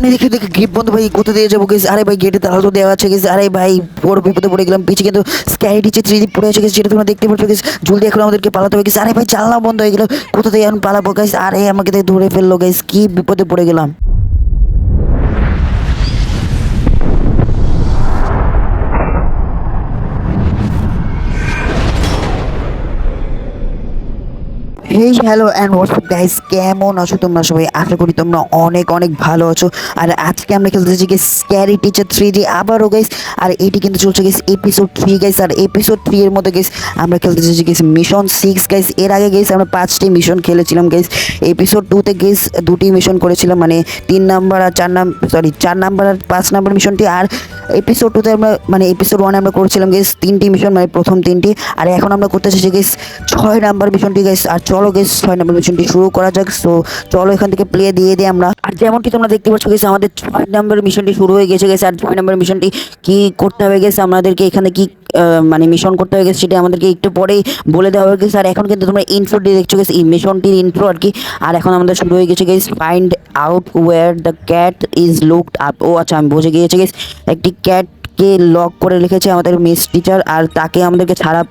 সামনে দেখে দেখে গেট বন্ধ ভাই কোথা দিয়ে যাব গেছে আরে ভাই গেটে তালা তো দেওয়া আছে গেছে আরে ভাই, বড় বিপদে পড়ে গেলাম পিছিয়ে কিন্তু স্ক্যারি টিচে থ্রি পড়ে আছে গেছে যেটা তোমরা দেখতে পাচ্ছ গেছে জলদি এখন আমাদেরকে পালাতে হবে গেছে আরে ভাই জানলা বন্ধ হয়ে গেল। কোথা থেকে এখন পালাবো গেছে আরে আমাকে ধরে ফেলল গেছে কি বিপদে পড়ে গেলাম। Hey hello and WhatsApp guys কেমন আছো তোমরা সবাই? আশা করি তোমরা অনেক অনেক ভালো আছো। আর আজকে আমরা খেলতেছি কি স্ক্যারি টিচার থ্রি ডি আবারও গাইস আর এটি কিন্তু চলছে গেছে এপিসোড থ্রি গাইস আর এপিসোড থ্রি এর মধ্যে গাইস আমরা খেলতেছি গেছি মিশন সিক্স গাইস এর আগে গেছি আমরা পাঁচটি মিশন খেলেছিলাম গাইস এপিসোড টুতে গেস দুটি মিশন করেছিলাম মানে তিন নাম্বার আর চার নাম্বার সরি চার নাম্বার আর পাঁচ নাম্বার মিশনটি আর এপিসোড টুতে আমরা মানে এপিসোড ওয়ানে আমরা করেছিলাম গেস তিনটি মিশন মানে প্রথম তিনটি। আর এখন আমরা করতে চাইছি গেস ছয় নাম্বার মিশনটি গেস আর চলো গেস ছয় নাম্বার মিশনটি শুরু করা যাক। সো চলো এখান থেকে প্লে দিয়ে দিই আমরা। আর যেমনটি তোমরা দেখতে পাচ্ছ গেছে আমাদের ছয় নাম্বার মিশনটি শুরু হয়ে গেছে গেছে আর ছয় নাম্বার মিশনটি কি করতে হবে গেছে আমাদেরকে এখানে কি মানে মিশন করতে হবে গেছে সেটা আমাদেরকে একটু পরেই বলে দেওয়া হবে গেছে আর এখন কিন্তু তোমরা ইন্ট্রোটি দেখছ গেছে মিশনটির ইন্ট্রো আর কি। আর এখন আমাদের শুরু হয়ে গেছে গেছে find out where the cat is looked up ও আচ্ছা আমি বুঝে গিয়েছি গেছে একটি ক্যাট কে লক করে রেখেছে আমাদের মিস টিচার আর তাকে আমাদেরকে ছাড়া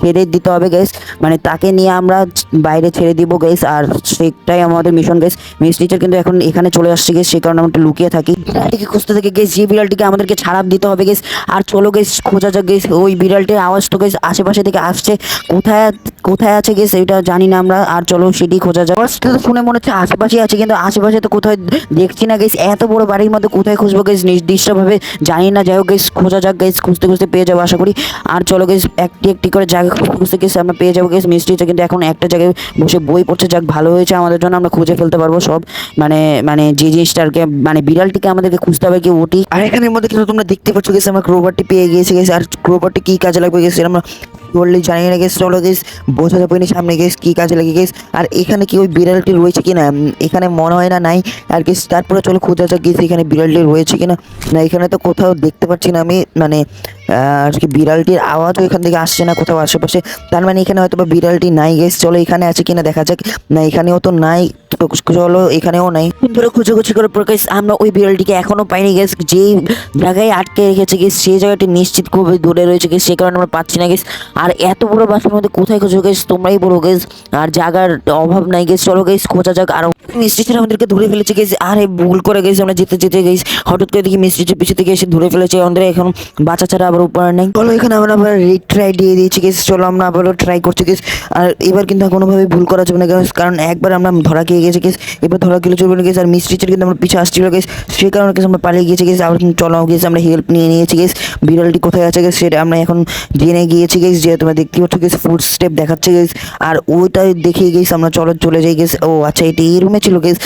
ছেড়ে দিতে হবে গেস মানে তাকে নিয়ে আমরা বাইরে ছেড়ে দিব গেস আর সেটাই আমাদের মিশন গেস মিস টিচার কিন্তু এখন এখানে চলে আসছে গেস সেই কারণে আমরা লুকিয়ে থাকি। বিড়ালটিকে খুঁজতে থেকে গেস যে বিড়ালটিকে আমাদেরকে ছাড়া দিতে হবে গেস আর চলো গেস খোঁজা যাক গেস ওই বিড়ালটির আওয়াজ তো গেস আশেপাশে থেকে আসছে। কোথায় কোথায় আছে গেস এটা জানি না আমরা। আর চলো সেটি খোঁজা যাক। First তো শুনে মনে হচ্ছে আশেপাশে আছে, কিন্তু আশেপাশে তো কোথায় দেখছি না গেস এত বড় বাড়ির মধ্যে কোথায় খুঁজবো গেস নির্দিষ্টভাবে জানি না। যাই হোক গেস খোঁজা যাক গেস খুঁজতে খুঁজতে পেয়ে যাব আশা করি। আর চলো গেস একটি একটি করে জায়গা খুঁজতে খুঁজতে গেস আমরা পেয়ে যাব গেস মিস্ত্রিটা কিন্তু এখন একটা জায়গায় বসে বই পড়ছে। যাক, ভালো হয়েছে আমাদের জন্য। আমরা খুঁজে ফেলতে পারব সব। মানে মানে যে জিনিসটাকে মানে বিড়ালটিকে আমাদেরকে খুঁজতে হবে কি ওটি। আর এখানের মধ্যে কিন্তু তোমরা দেখতে পাচ্ছ গেছে আমরা ক্রোবারটি পেয়ে গিয়েছি গেছে আর ক্রোবারটি কি কাজে লাগবে গেছে আমরা বললে জানি না গেস চলো গেস বোঝা যাবে না সামনে গেস কী কাজে লাগে গেস আর এখানে কি ওই বিড়ালটি রয়েছে কিনা? উম, এখানে মনে হয় না নাই। আর গেস তারপরে চলো খোঁজা যাক গেস এখানে বিড়ালটি রয়েছে কি না না এখানে তো কোথাও দেখতে পাচ্ছি না আমি মানে আর কি বিড়ালটির আওয়াজও এখান থেকে আসছে না কোথাও আশেপাশে। তার মানে এখানে হয়তো বা বিড়ালটি নাই গেস চলো এখানে আছে কিনা দেখা যাক। না এখানেও তো নাই। চলো, এখানেও নাই। ধরে খুঁজে করে প্রকাশ আমরা ওই বিড়ালটিকে এখনও পাইনি গেস যেই জায়গায় আটকে রেখেছে গেস সেই জায়গাটি নিশ্চিত খুবই দূরে রয়েছে গেস সে কারণে আমরা পাচ্ছি না গেস আর এত বড় বাসের মধ্যে কোথায় খুঁজো গেস তোমরাই বলো গেস আর জায়গার অভাব নাই গেস চলো গেস খোঁজা যাক আর। মিস্ট্রিচার আমাদেরকে ধরে ফেলেছে গেস আরে ভুল করে গেছি আমরা যেতে যেতে গেছি। হঠাৎ করে দেখি মিস্ট্রিচার পিছু থেকে এসে ধরে ফেলেছে। আমাদের এখন বাঁচা ছাড়া আবার উপায় নেই। চলো এখানে আমরা আবার রিট্রাই দিয়ে দিয়েছি গেস চলো আমরা আবারও ট্রাই করছি গেস আর এবার কিন্তু কোনোভাবে ভুল করা যাবে না guys, কারণ একবার আমরা ধরা খেয়ে গেছি গেস এবার ধরা গেলে চলবে না গেস আর মিস্ট্রিচার কিন্তু আমরা পিছু আসছিল গেস সেই কারণে গেস আমরা পালিয়ে গিয়েছি গেস আবার কিন্তু চলো গেস আমরা হেল্প নিয়ে নিয়েছি গেস বিড়ালটি কোথায় আছে গেস সেটা আমরা এখন জেনে গিয়েছি গেস যে তোমরা দেখতে পাচ্ছ গেস ফুড স্টেপ দেখাচ্ছে গেস আর ওইটাই দেখিয়ে গেস আমরা চলো চলে যাই গেস ও আচ্ছা এটি এই রুমে ছিল গেস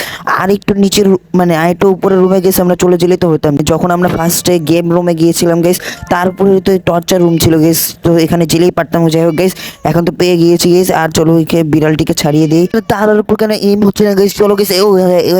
আর একটু নিচের মানে আর একটু উপরের রুমে গেস আমরা চলে যেলে তো হতাম। যখন আমরা ফার্স্টে গেম রুমে গিয়েছিলাম গেস তারপরে তো টর্চার রুম ছিল গেস তো এখানে জেলেই পারতাম। যাই হোক গেস এখন তো পেয়ে গিয়েছি গেস আর চলো ওইকে বিড়ালটিকে ছাড়িয়ে দিই। তার উপর কেন এম হচ্ছে না গেস চলো গেস ও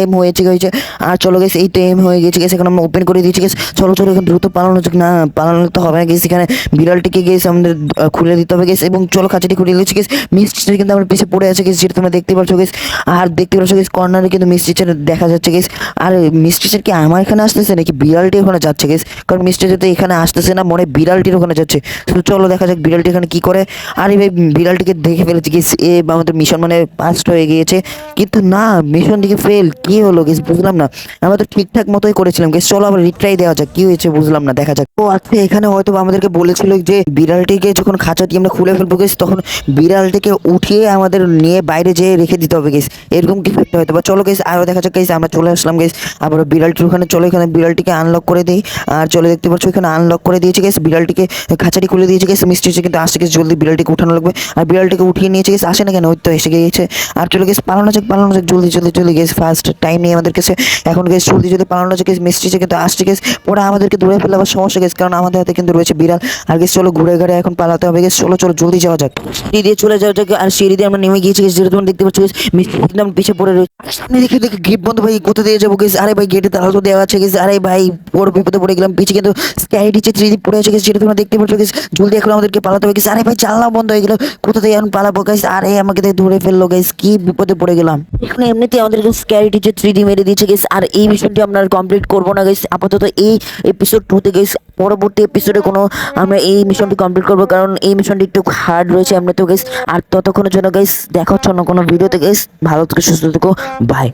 এম হয়েছে গেছে আর চলো গেস এই তো এম হয়ে গেছে গেস এখন আমরা ওপেন করে দিয়েছি গেস চলো চলো, এখন দ্রুত পালানো না, পালানো তো হবে না গেস এখানে বিড়ালটিকে গেস আমাদের খুলে দিতে হবে গেস এবং চলো খাঁচাটি খুলে দিয়েছি গেস মিস্ট্রি কিন্তু আমার পিছিয়ে পড়ে আছে গেস যেটা তোমরা দেখতে পাচ্ছ গেস আর দেখতে পাচ্ছ গেস কর্নারে কিন্তু মিস টিচার দেখা যাচ্ছে গেস আর মিস টিচার কি আমার এখানে আসতেছে নাকি বিড়ালটি ওখানে যাচ্ছে গেস কারণ মিস টিচার তো এখানে আসতেছে না, মনে বিড়ালটির ওখানে যাচ্ছে। তো চলো দেখা যাক বিড়ালটি এখানে কি করে। আর এই বিড়ালটিকে দেখে ফেলেছি গেস এ বা আমাদের মিশন মানে পাস্ট হয়ে গিয়েছে। কিন্তু না মিশন দিকে ফেল কি হলো গেস বুঝলাম না। আমরা তো ঠিকঠাক মতোই করেছিলাম গেস চলো আবার রিট্রাই দেওয়া যাক, কি হয়েছে বুঝলাম না, দেখা যাক। ও আচ্ছা এখানে হয়তো আমাদেরকে বলেছিল যে বিড়ালটিকে যখন খাঁচা দিয়ে আমরা খুলে ফেলব গেস তখন বিড়ালটিকে উঠিয়ে আমাদের নিয়ে বাইরে যেয়ে রেখে দিতে হবে গেস এরকম কিছু একটা হয়তো বা চলো গেস আরও দেখা যাক গেস আমরা চলে আসলাম গেস আবার বিড়ালটির ওখানে চলো এখানে বিড়ালটিকে আনলক করে দিই। আর চলে দেখতে পাচ্ছ এখানে আনলক করে দিয়েছে গেস বিড়ালটিকে খাঁচাটি খুলে দিয়েছে গেস মিষ্টি হচ্ছে কিন্তু আসছে গেস জলদি বিড়ালটিকে উঠানো লাগবে। আর বিড়ালটিকে উঠিয়ে নিয়েছে গেস আসে না কেন? ওই তো এসে গিয়েছে। আর চলে গেস পালানো যাক পালানো যাক জলদি জলদি চলে গেস ফার্স্ট টাইম নিয়ে আমাদের কাছে। এখন গেস জলদি যদি পালানো যাক গেস মিষ্টি হচ্ছে কিন্তু আসছে গেস ওরা আমাদেরকে দূরে ফেলে আবার সমস্যা গেস কারণ আমাদের হাতে কিন্তু রয়েছে বিড়াল। আর গেস চলো ঘুরে ঘুরে এখন পালাতে হবে গেস চলো চলো জলদি যাওয়া যাক। সিঁড়ি দিয়ে চলে যাওয়া যাক আর সিঁড়ি দিয়ে আমরা নেমে গিয়েছি guys, যেটা তোমরা দেখতে পাচ্ছ মিষ্টি একদম পিছিয়ে পড়ে রয়েছে। সামনে দেখে দেখে গেট বন্ধ ভাই, কোথা দিয়ে যাব গেছে? আরে ভাই গেটে তালা তো দেওয়া আছে গেছে। আরে ভাই, বড় বিপদে পড়ে গেলাম। পিছিয়ে কিন্তু স্ক্যারি টিচার থ্রি পড়ে আছে গেছে, যেটা তোমরা দেখতে পাচ্ছ গেছে। জলদি এখন আমাদেরকে পালাতে হবে গেছে। আরে ভাই জানলা বন্ধ হয়ে গেল। কোথা থেকে এখন পালাবো গাইস আরে আমাকে দেখে ধরে ফেলল গাইস কি বিপদে পড়ে গেলাম। এখানে এমনিতে আমাদেরকে স্ক্যারি টিচার থ্রি মেরে দিয়েছে গেছে আর এই মিশনটি আমরা কমপ্লিট করব না গাইস আপাতত এই এপিসোড টুতে গেস পরবর্তী এপিসোডে কোনো আমরা এই মিশনটি কমপ্লিট করব, কারণ এই মিশনটি একটু হার্ড রয়েছে আমরা তো গেস আর ততক্ষণের জন্য গেস দেখা হচ্ছে অন্য কোনো ভিডিওতে গেস ভালো থেকে, সুস্থ থেকো। বাই